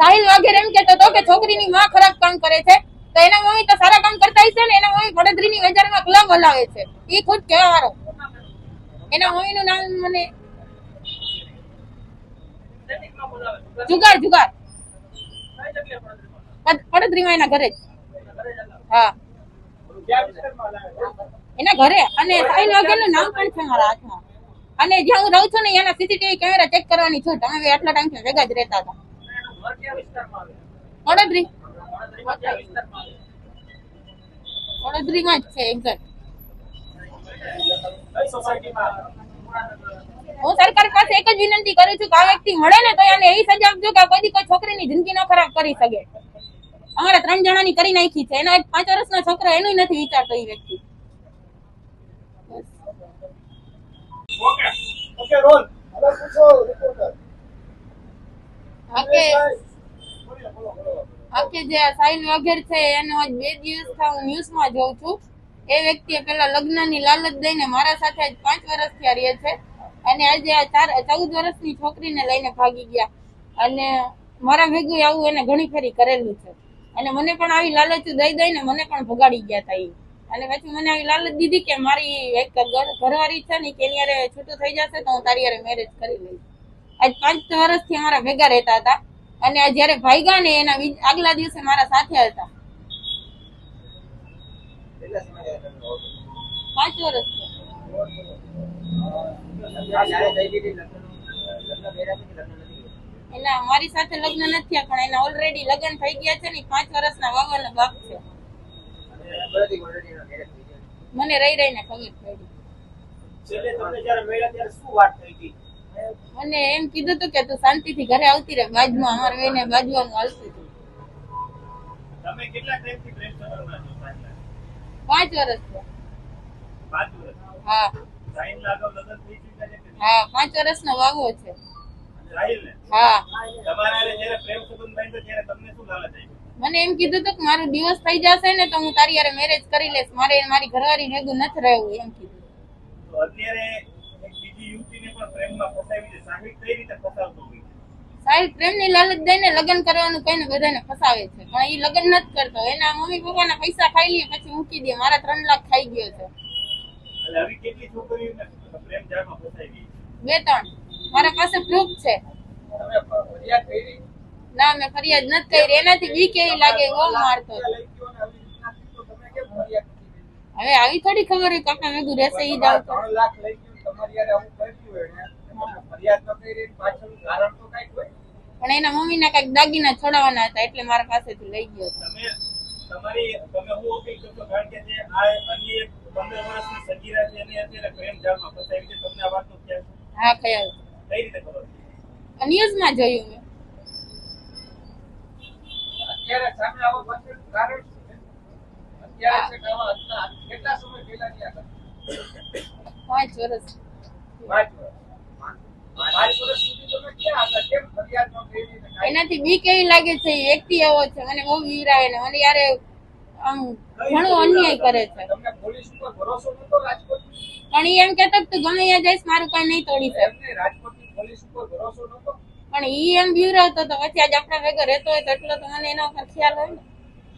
સાહિલ વાઘેર એમ કેતો હતો કે છોકરીની માં ખરાબ કામ કરે છે, તો એના મમ્મી તો સારા કામ કરતા હશે ને, એના મમ્મી વડોદરીની વેચારમાં ક્લબ હલાવે છે. એ ખુદ કહેવા વાળો એના મમ્મીનું નામ મને જુગાર જુગાર. વડોદરીમાં એના ઘરે હા. એના ઘરે. અને સાહિલ વગેરેનું નામ પણ છે મારા હાથમાં. અને જ્યાં હું રહું છું ને, એના સીસીટીવી કેમેરા ચેક કરવાની છું. તમે આટલા ટાઈમ ભેગા જ રહેતા હતા. વડોદરી. વડોદરીમાં જ છે એક્ઝેક્ટ હું સરકાર પાસે એક જ વિનંતી કરું છું કે આ વ્યક્તિ મળે ને તો એને એવી સજા આપજો કે કોઈ કોઈ છોકરીની જિંદગી ન ખરાબ કરી શકે. અમારા ત્રણ જણાની કરી નાખી છે. એનો એક પાંચ વર્ષનો છોકરો એનું નથી વિચારતો એ વ્યક્તિ. Okay role. હવે પૂછો બોલો આકે જે સાઈન વગેરે છે, એનો આજ બે દિવસથી હું ન્યૂઝમાં જોઉં છું. એ વ્યક્તિએ પેલા લગ્નની લાલચ દઈને મારા સાથે આજ પાંચ વર્ષથી રહે છે. અને આજે આ ચાર ચૌદ વર્ષની છોકરીને લઈને ભાગી ગયા. અને મારા ભેગું આવું એને ઘણી ફેરી કરેલું છે. અને મને પણ આવી લાલચ દઈ દઈને મને પણ ભગાડી ગયા હતા એ અને પછી મને આવી લાલચ દીધી કે મારી એક ઘરવારી છે ને કે છૂટું થઈ જશે તો હું તારી મેરેજ કરી લઈશ. આજ પાંચ વર્ષથી અમારા ભેગા રહેતા હતા. અને આ જયારે ભાગ્યા ને એના આગલા દિવસે મારા સાથે હતા. પાંચ વર્ષ એના મારી સાથે લગ્ન નથી થયા પણ એના ઓલરેડી લગ્ન થઈ ગયા છે ને પાંચ વર્ષના વાવાના બાપ છે. મને રહી રહીને ખબર પડી. છેલ્લે તમને જ્યારે મળ્યા ત્યારે શું વાત થઈ હતી? મને એમ કીધું હતું કે તું શાંતિથી ઘરે આવતી રહે બાજુમાં અમારે બેને બાજવાનું હાલતું હતું તમે કેટલા ટાઈમથી પ્રેમ સંબંધમાં છો પાંચ વર્ષ. પાંચ વર્ષ હા. સાઈન લાગવ લગન થઈ ચૂક્યા છે હા પાંચ વર્ષનો વાવો છે. સાહિલને? હા. તમારા જ્યારે પ્રેમ સંબંધ બાંધ્યો ત્યારે તમને શું લાલચ આવી? મને એમ કીધું હતું કે મારો દિવસ થઈ જશે ને તો હું તારી હારે મેરેજ કરી લઈશ. મારે મારી ઘરવાળી ભેગું નથી રહેવું એમ કીધું. અત્યારે બીજી યુવતીને પણ પ્રેમમાં ફસાવી છે સાહિલ કઈ રીતે ફસાવતો હોય? સાહિલ પ્રેમની લાલચ દઈને લગ્ન કરવાનું કહીને બધાને ફસાવે છે. પણ એ લગ્ન નથી કરતો. એના મમ્મી પપ્પાના પૈસા ખાઈ લે પછી મૂકી દે. મારા ત્રણ લાખ ખાઈ ગયો છે. એટલે આવી કેટલી છોકરીઓને પ્રેમ જાળમાં ફસાવી બે ત્રણ. મારા પાસે પ્રૂફ છે. તમે ફરિયાદ કરી? ના મેં ફરિયાદ નથી કરી. એનાથી બી કેવી લાગે બહુ મારતો? હવે આવી થોડી ખબર હોય કાકા મેં રહેશે ઈ જ આવતો. લાખ લઈ આવું કર્યું હોય ને તમે ફરિયાદ ન કરી પાછળનું કારણ તો કંઈક હોય. પણ એના મમ્મીના કંઈક દાગીના છોડાવવાના હતા એટલે મારા પાસેથી લઈ ગયો તમારી તમે હું અપીલ કરશો કારણ કે જે આ અન્ય એક પંદર વર્ષની સગીરા છે એને અત્યારે પ્રેમ જાળમાં ફસાવી છે તમને આ વાતનો ખ્યાલ હા ખ્યાલ કઈ રીતે ખબર? ન્યૂઝમાં જોયું મેં. અત્યારે સામે આવવા પાછળનું કારણ શું છે? અત્યારે છે કે આવા હતા કેટલા સમય પહેલાની આ પાંચ વર્ષ. એનાથી બી કેવી લાગે છે એ આવો છે મને બહુ વીરાય ને મને યારે આમ ઘણો અન્યાય કરે છે. પણ એ એમ કેતો તું ગમે ત્યાં જઈશ મારું કઈ નહીં તોડી શકે. પણ એ એમ બીવરાવતો તો પછી આજ આપણા ભેગો રહેતો હોય તો એટલો તો મને એના ઉપર ખ્યાલ હોય ને.